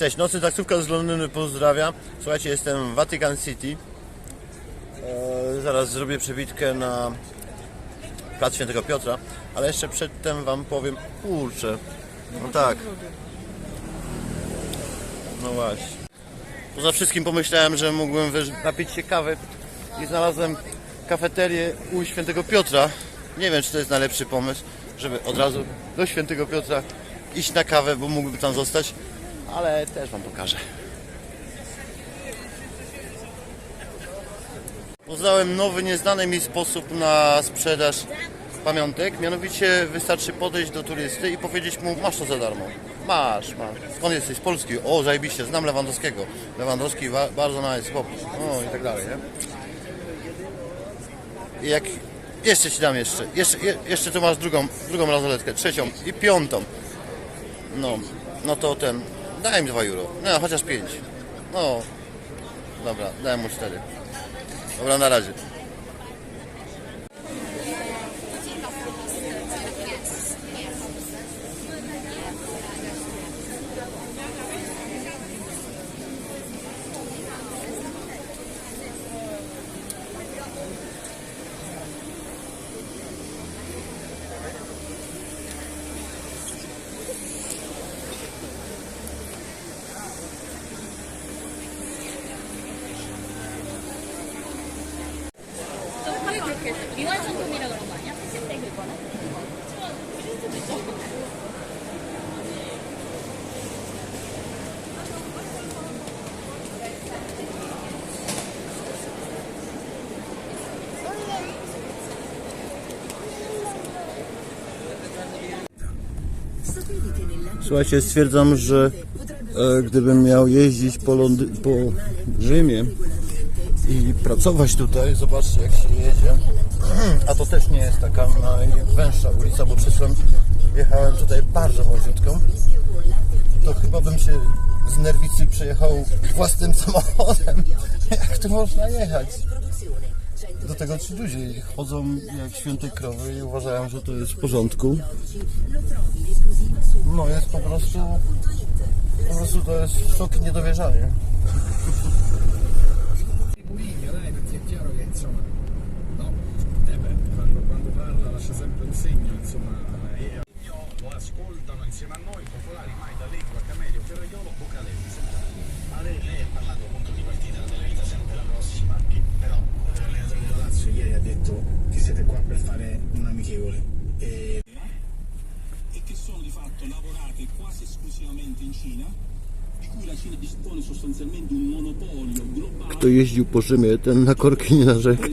Cześć, nocny taksówka z Londynu pozdrawia. Słuchajcie, jestem w Vatican City. E, zaraz zrobię przebitkę na Plac Świętego Piotra, ale jeszcze przedtem Wam powiem, kurczę, no tak. No właśnie. Poza wszystkim pomyślałem, że mógłbym napić się kawy i znalazłem kafeterię u Świętego Piotra. Nie wiem, czy to jest najlepszy pomysł, żeby od razu do Świętego Piotra iść na kawę, bo mógłbym tam zostać, ale też Wam pokażę. Poznałem nowy, nieznany mi sposób na sprzedaż pamiątek. Mianowicie wystarczy podejść do turysty i powiedzieć mu, masz to za darmo. Masz, masz. Skąd jesteś? Z Polski. O, zajebiście, znam Lewandowskiego. Lewandowski ba- bardzo nice, chłop. O, i tak dalej, nie? I jak... Jeszcze ci dam jeszcze. Jeszcze, je, jeszcze tu masz drugą, drugą razoletkę, trzecią i piątą. No, no to ten... Mi 2 euro. No, chociaż 5. No, dobra, dałem mu 4. Dobra, na razie. 미완성품이라 그런 거 아니야? 색색 이거는? Słuchajcie, stwierdzam, że e, gdybym miał jeździć po, Londy- po Rzymie i pracować tutaj, zobaczcie jak się jedzie. A to też nie jest taka najwęższa ulica, bo przed chwilą jechałem tutaj bardzo wąziutką. To chyba bym się z nerwicy przejechał własnym samochodem. Jak tu można jechać? Do tego ci ludzie chodzą jak święte krowy i uważają, że to jest w porządku. No jest po prostu po prostu to jest szok i niedowierzanie. insomma, no, eh beh, quando, quando parla lascia sempre un segno, insomma, e lo ascoltano insieme a noi, popolari, mai da Allegro a Camelio, Ferraiolo, Bocalese. Ma lei, lei ha parlato appunto di partita della televisione sempre la prossima, però l'allenatore dello Lazio ieri ha detto che siete qua per fare un amichevole. E, e che sono di fatto lavorate quasi esclusivamente in Cina, Kto jeździł po Rzymie, ten na korki nie narzeka.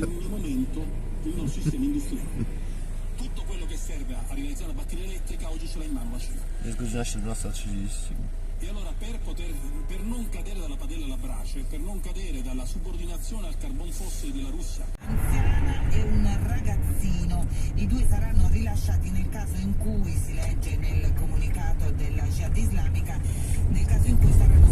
Jest godzina 17.30. E allora per, poter, per non cadere dalla padella alla brace, per non cadere dalla subordinazione al carbon fossile della Russia. Anziana è una ragazzina. Rilasciati nel caso in cui si legge nel comunicato della Jihad islamica, nel caso in cui saranno